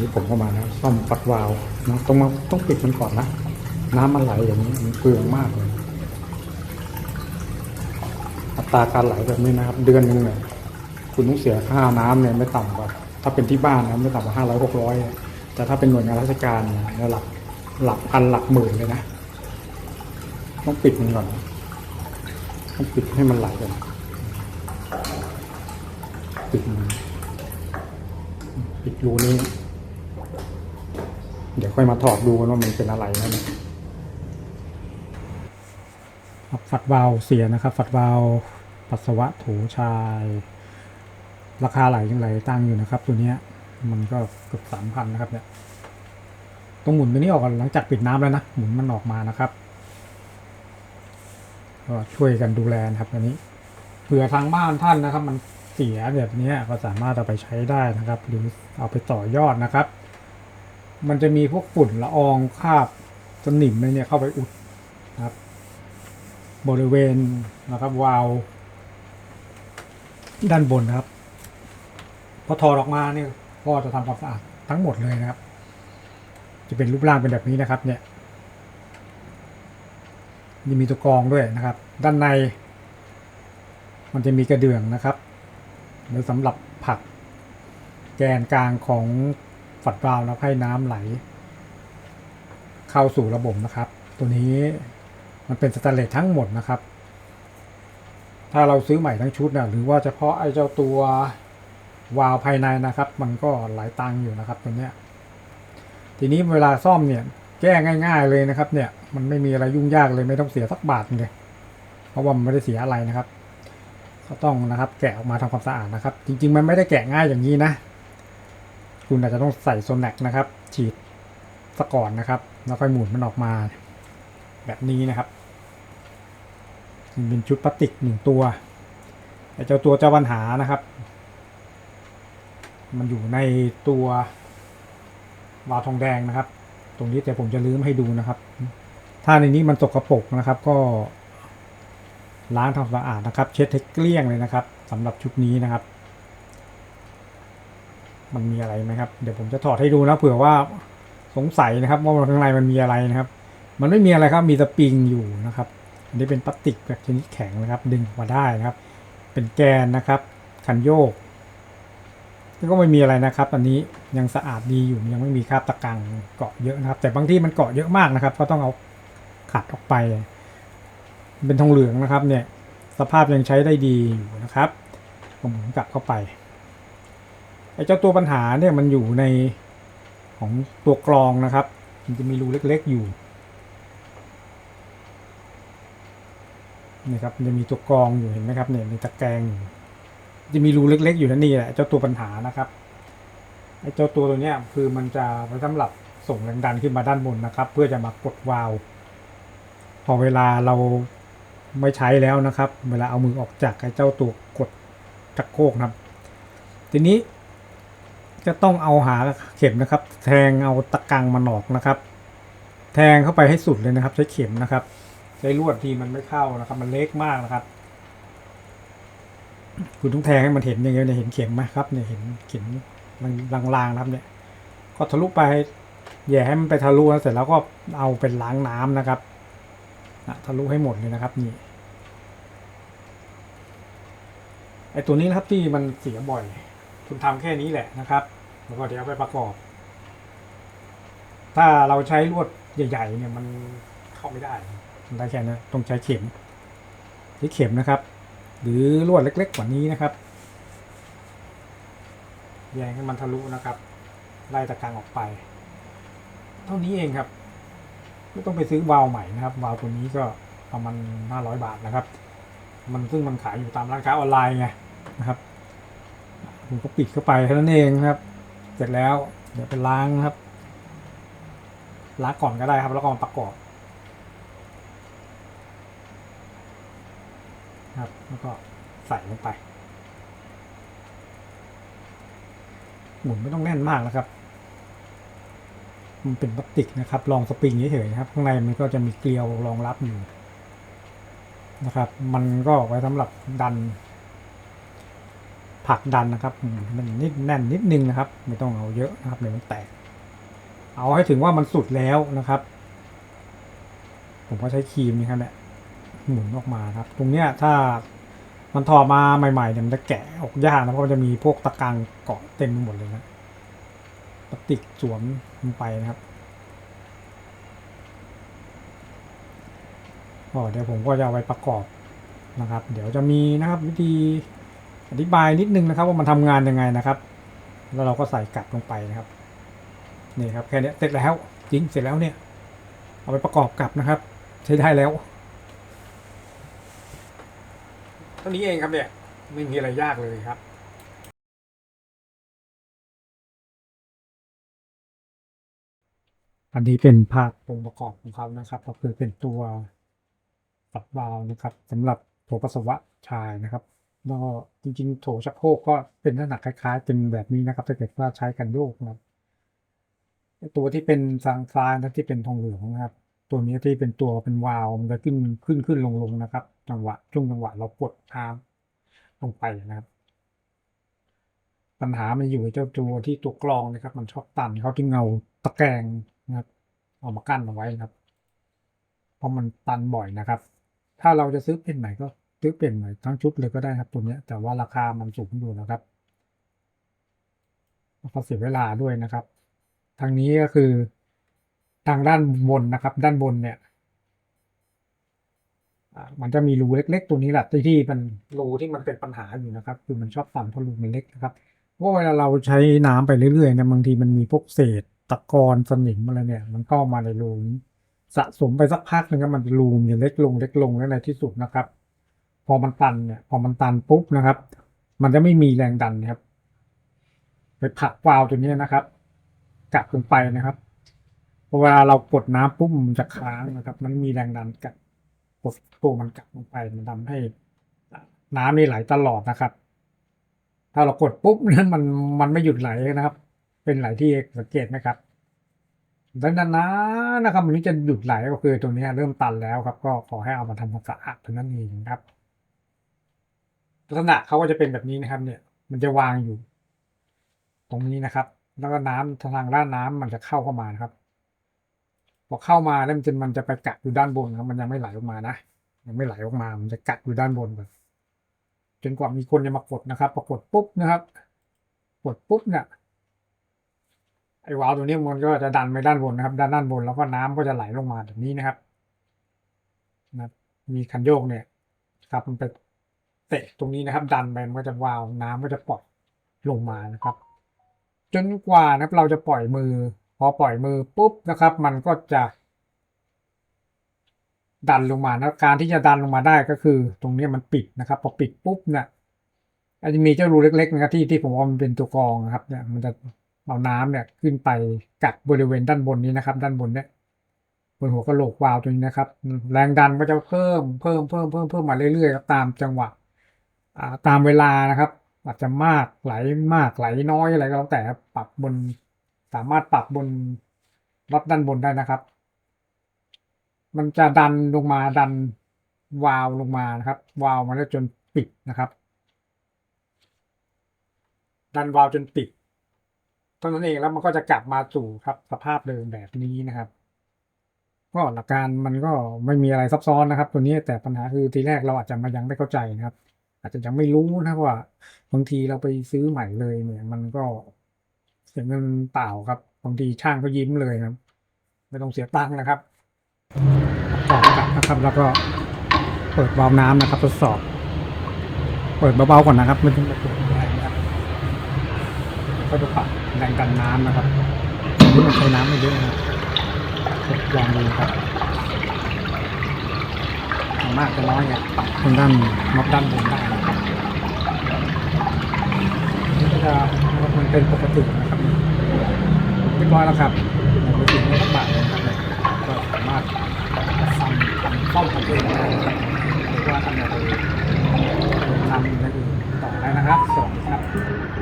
นี่ผมก็มานะซ่อมปัดวาล์วนะต้องมาต้องปิดมันก่อนนะน้ำมันไหลอย่างนี้มันเปลืองมากเลยอัตราการไหลแบบนี้นะครับ เดือนหนึ่งเนี่ยคุณต้องเสียค่าน้ำเนี่ยไม่ต่ำกว่าถ้าเป็นที่บ้านนะไม่ต่ำกว่าห้าร้อยหกร้อยแต่ถ้าเป็นหน่วยงานราชการเนี่ยหลักหลักพันหลักหมื่นเลยนะต้องปิดมันก่อนต้องปิดให้มันไหลก่อนปิดมันปิดรูนี้ เดี๋ยวค่อยมาถอดดูกันว่ามันเป็นอะไรนะครับฝัดวาล์วเสียนะครับ ฝัดวาล์วปัสสาวะถูชาย ราคาไหลยังไหลตั้งอยู่นะครับ ตัวนี้มันก็เกือบสามพันนะครับเนี่ยต้องหมุนตัวนี้ออกหลังจากปิดน้ำแล้วนะหมุนมันออกมานะครับก็ช่วยกันดูแลนะครับอันนี้เผื่อทางบ้านท่านนะครับ มันเสียแบบนี้ก็สามารถเอาไปใช้ได้นะครับ หรือเอาไปต่อยอดนะครับ มันจะมีพวกฝุ่นละอองคราบสนิมอะไรเนี่ยเข้าไปอุดนะครับ บริเวณนะครับวาล์วด้านบนนะครับพอถอดออกมาเนี่ยก็จะทำความสะอาดทั้งหมดเลยนะครับ จะเป็นรูปร่างเป็นแบบนี้นะครับ เนี่ยนี่มีตัวกรองด้วยนะครับ ด้านใน มันจะมีกระเดื่องนะครับไว้สำหรับผักแกนกลางของ ฝัดวาล์วนะให้น้ำไหล เข้าสู่ระบบนะครับ ตัวนี้มันเป็นสแตนเลสทั้งหมดนะครับ ถ้าเราซื้อใหม่ทั้งชุดนะหรือว่าเฉพาะไอ้เจ้าตัววาล์วภายในนะครับ มันก็หลายตังค์อยู่นะครับตัวเนี้ยทีนี้เวลาซ่อมเนี่ย แก้ง่าย ๆเลยนะครับ เนี่ยมันไม่มีอะไรยุ่งยากเลยไม่ต้องเสียสักบาทเลยเพราะว่ามันไม่ได้เสียอะไรนะครับ ก็ต้องนะครับ แกะออกมาทำความสะอาดนะครับ จริง ๆ มันไม่ได้แกะง่ายอย่างนี้นะ คุณอาจจะต้องใส่โซนแนกนะครับ ฉีดสก่อนนะครับ แล้วค่อยหมุนมันออกมา แบบนี้นะครับเป็นชุดพลาสติกหนึ่งตัวแต่เจ้าตัวเจ้าปัญหานะครับ มันอยู่ในตัววาวทองแดงนะครับ ตรงนี้แต่ผมจะลืมให้ดูนะครับ ถ้าในนี้มันสกรปรกนะครับ ก็ล้างทำความสะอาดนะครับ เช็ดให้เกลี้ยงเลยนะครับสำหรับชุดนี้นะครับ มันมีอะไรไหมครับ เดี๋ยวผมจะถอดให้ดูนะเผื่อว่าสงสัยนะครับว่าข้างในมันมีอะไรนะครับ มันไม่มีอะไรครับมีสปริงอยู่นะครับ อันนี้เป็นพลาสติกแบบชนิดแข็งนะครับ ดึงออกมาได้นะครับ เป็นแกนนะครับ คันโยกก็ไม่มีอะไรนะครับอันนี้ยังสะอาดดีอยู่ยังไม่มีคราบตะกังเกาะเยอะนะครับ แต่บางที่มันเกาะเยอะมากนะครับ ก็ต้องเอาขัดออกไป เป็นทองเหลืองนะครับเนี่ยสภาพยังใช้ได้ดีอยู่นะครับผมหมุนกลับเข้าไป ไอ้เจ้าตัวปัญหาเนี่ยมันอยู่ในของตัวกรองนะครับ มันจะมีรูเล็กๆอยู่นี่ครับมันจะมีตัวกรองอยู่เห็นไหมครับเนี่ยมีตะแกรงจะมีรูเล็ก ๆ อยู่นั่นนี่แหละเจ้าตัวปัญหานะครับไอ้เจ้าตัวตัวเนี้ยคือมันจะไว้สำหรับส่งแรงดันขึ้นมาด้านบนนะครับ เพื่อจะมากดวาล์วพอเวลาเราไม่ใช้แล้วนะครับ เวลาเอามือออกจากไอ้เจ้าตัวกดชักโคกนะครับ ทีนี้ จะต้องเอาหาเข็มนะครับ แทงเอาตะกังมันออกนะครับ แทงเข้าไปให้สุดเลยนะครับ ใช้เข็มนะครับ ใช้ลวดที่มันไม่เข้านะครับ มันเล็กมากนะครับ คุณต้องแทงให้มันเห็นอย่างเงี้ยเนี่ยเห็นเข็มไหมครับเนี่ยเห็นเข็มลางๆนะครับเนี่ย ก็ทะลุไปแย่ให้มันไปทะลุแล้วเสร็จแล้วก็เอาเป็นล้างน้ำนะครับะทะลุให้หมดเลยนะครับนี่ไอตัวนี้นะครับที่มันเสียบ่อย คุณทำแค่นี้แหละนะครับแล้วก็เดี๋ยวไปประกอบ ถ้าเราใช้ลวดใหญ่ ๆ เนี่ยมันเข้าไม่ได้มันได้แค่นั้นต้องใช้เข็มใช้เข็มนะครับ หรือลวดเล็ก ๆ กว่านี้นะครับแยงให้มันทะลุนะครับไล่ตะกางออกไป เท่านี้เองครับ ไม่ต้องไปซื้อวาล์วใหม่นะครับ วาล์วตัวนี้ก็ประมาณห้าร้อยบาทนะครับ มันซึ่งมันขายอยู่ตามร้านค้าออนไลน์ไงนะครับ ผมก็ปิดเข้าไปเท่านั้นเองครับ เสร็จแล้ว เดี๋ยวไปล้างครับ ล้างก่อนก็ได้ครับ แล้วก็มาประกอบครับ แล้วก็ใส่ลงไป หมุนไม่ต้องแน่นมากนะครับ มันเป็นพลาสติกนะครับลองสปริงเฉยๆนะครับ ข้างในมันก็จะมีเกลียวรองรับอยู่นะครับ มันก็ไว้สำหรับดัน ผักดันนะครับมันนิดแน่นนิดนึงนะครับ ไม่ต้องเอาเยอะนะครับเดี๋ยวมันแตก เอาให้ถึงว่ามันสุดแล้วนะครับ ผมก็ใช้ครีมนี่ครับแหละหมุนออกมาครับ ตรงเนี้ยถ้ามันถอดมาใหม่ๆเนี่ยมันจะแกะออกยากนะเพราะมันจะมีพวกตะกังเกาะเต็มไปหมดเลยนะพลาสติกสวมลงไปนะครับก็เดี๋ยวผมก็จะเอาไว้ประกอบนะครับ เดี๋ยวจะมีนะครับวิธี อธิบายนิดนึงนะครับว่ามันทำงานยังไงนะครับ แล้วเราก็ใส่กลับลงไปนะครับนี่ครับแค่นี้เสร็จแล้วจริงเสร็จแล้วเนี่ย เอาไปประกอบกลับนะครับ ใช้ได้แล้วเท่านี้เองครับเนี่ยไม่มีอะไรยากเลยครับอันนี้เป็นภาคองค์ประกอบของเขานะครับ ก็คือเป็นตัวปัดวาวนะครับสำหรับโถปัสสาวะชายนะครับ ก็จริงๆ โถชักโครกก็เป็นลักษณะคล้ายๆเป็นแบบนี้นะครับ ถ้าเกิดว่าใช้กันโยกนะครับตัวที่เป็นซางซ้ายนะที่เป็นทองเหลืองนะครับ ตัวนี้ที่เป็นตัวเป็นวาล์วมันจะขึ้นขึ้นขึ้นลงลงนะครับ จังหวะช่วงจังหวะเรากดทางลงไปนะครับ ปัญหามันอยู่ในเจ้าตัวที่ตัวกรองนะครับ มันชอบตันเขาที่เงาตะแกรงนะครับเอามากั้นเอาไว้นะครับ เพราะมันตันบ่อยนะครับ ถ้าเราจะซื้อเป็นใหม่ก็ ซื้อเป็นใหม่ทั้งชุดเลยก็ได้ครับตัวนี้แต่ว่าราคามันสูงอยู่นะครับแล้วก็เสียเวลาด้วยนะครับ ทางนี้ก็คือทางด้านบนนะครับ ด้านบนเนี่ยมันจะมีรูเล็ก ๆ ตัวนี้แหละที่ที่มันรูที่มันเป็นปัญหาอยู่นะครับ คือมันชอบสั่นเพราะรูมันเล็กนะครับเพราะเวลาเราใช้น้ำไปเรื่อยๆเนี่ยบางทีมันมีพวกเศษตะกอนสนิมอะไรเนี่ย มันเข้ามาในรูนี้สะสมไปสักพักหนึงก็มันรูมันจะเล็กลงเล็กลงแล้วในที่สุดนะครับ พอมันตันเนี่ยพอมันตันปุ๊บนะครับ มันจะไม่มีแรงดันนะครับ ไปผลักวาล์วตัวนี้นะครับกลับลงไปนะครับพอเวลาเรากดน้ำปุ๊บมันจะค้างนะครับ มันมีแรงดันกับกดตัวมันกลับลงไปมันทำให้น้ำนี่ไหลตลอดนะครับ ถ้าเรากดปุ๊บนั้นมันมันไม่หยุดไหลนะครับ เป็นไหลที่สังเกตไหมครับดังนั้นนะนะครับมันนี้จะหยุดไหลก็คือตัวนี้เริ่มตันแล้วครับ ก็ขอให้เอามาทำความสะอาดเท่านั้นเองครับ ลักษณะเขาก็จะเป็นแบบนี้นะครับ เนี่ย มันจะวางอยู่ ตรงนี้นะครับ แล้วก็น้ำทางด้านน้ำมันจะเข้าเข้ามานะครับ พอเข้ามาแล้วมันจะมันจะไปกัดอยู่ด้านบนครับมันยังไม่ไหลออกมานะยังไม่ไหลออกมา มันจะกัดอยู่ด้านบนแบบจนกว่ามีคนจะมากดนะครับพอกดปุ๊บนะครับ กดปุ๊บเนี่ยไอ้วาล์วตัวนี้มันก็จะดันไปด้านบนนะครับ ด้านด้านบนแล้วก็น้ำก็จะไหลลงมาแบบนี้นะครับนะครับมีคันโยกเนี่ยครับมันไป เตะตรงนี้นะครับ ดันไปมันก็จะวาล์วน้ำก็จะปล่อยลงมานะครับ จนกว่านะครับเราจะปล่อยมือ พอปล่อยมือปุ๊บนะครับ มันก็จะดันลงมานะการที่จะดันลงมาได้ก็คือ ตรงนี้มันปิดนะครับ พอปิดปุ๊บเนี่ยอาจจะมีเจ้ารูเล็กๆนะครับที่ที่ผมว่ามันเป็นตัวกรองนะครับเนี่ยมันจะเอาน้ำเนี่ยขึ้นไปกัดบริเวณด้านบนนี้นะครับ ด้านบนเนี่ยบนหัวกระโหลกวาล์วตัวนี้นะครับ แรงดันก็จะเพิ่มเพิ่มเพิ่มเพิ่มเพิ่มมาเรื่อยๆครับตามจังหวะ ตามเวลานะครับ อาจจะมากไหลมากไหลน้อยอะไรก็แล้วแต่ปรับบนสามารถปรับบนล็อตด้านบนได้นะครับ มันจะดันลงมาดันวาล์วลงมานะครับ วาล์วมันจะจนปิดนะครับ ดันวาล์วจนปิดเท่านั้นเองแล้วมันก็จะกลับมาสู่ครับสภาพเดิมแบบนี้นะครับก็หลักการมันก็ไม่มีอะไรซับซ้อนนะครับ ตัวนี้แต่ปัญหาคือทีแรกเราอาจจะมายังไม่เข้าใจนะครับ อาจจะยังไม่รู้นะว่าบางทีเราไปซื้อใหม่เลยเนี่ยมันก็เสียเงินเปล่าครับบางทีช่างก็ยิ้มเลยครับ ไม่ต้องเสียตังค์นะครับประกอกับนะครับแล้วก็เปิดวาล์วน้ำนะครับทดสอบ เปิดเบาๆก่อนนะครับไม่ต้องเปิดแรงนะครับก็จะปรับแรงดันน้ำนะครับนนี้มันใช้น้ำไม่เยอะนะครับกดลองดูครับมากจะน้อยเนี่ยปรับทางด้านน็อตด้านบนได้ จมันเป็นปกตินะครับเรียบร้อยแล้วครับไปถึงในบาทนะครับก็สามารถสั่ทำซ่อมของเองได้นะครับหรือว่าทำอะไรทำอะไรต่อได้นะครับสวัสดีครับ